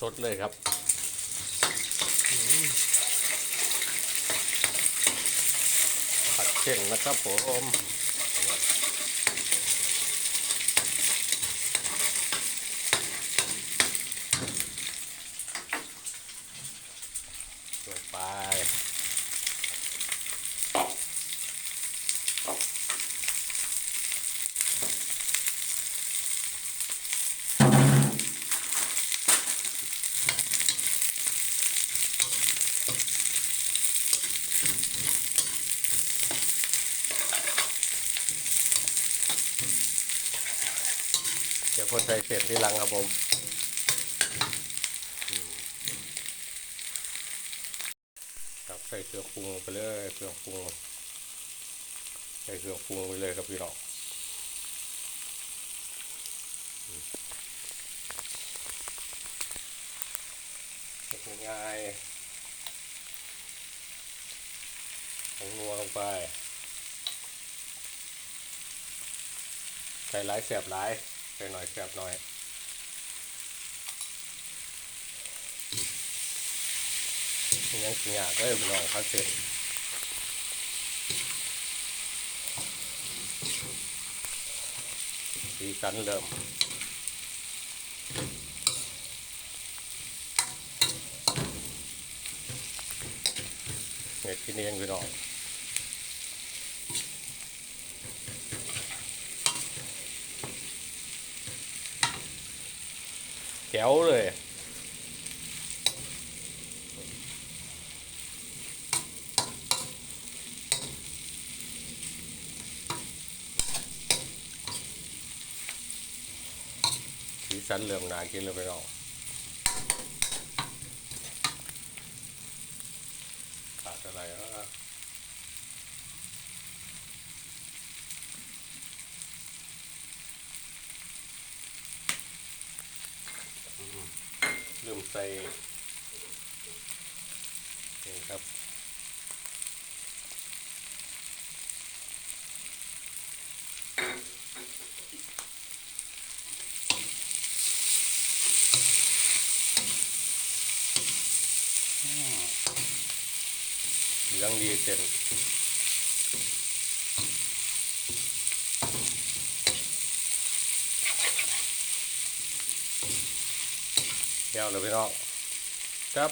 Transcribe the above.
สดๆเลยครับผัดเส้นนะครับผมลงไป ดี๋ยวคนใส่เสร็จที่หลังครับผมครับใส่เครื่องปรุงไปเลยเครื่องปรุงใส่เครื่องปรุงไปเลยครับพี่น้องอืมเก็บง่ายผงนัวลงไปใส่หลายแสบหลาย ใส่หน่อยแสบหน่อยยังสิยากเลยพี่น้องพัดเสร็จสีสันเริ่มเห็ดกินเองพี่น้อง แก้วเลย สีสันเหลื่อมหนากินเลยไปน้องขาดอะไรอะ ลืมใส่นี่ครับเหลืองดีเสร็จ ก้วเลยพี่น้องครับ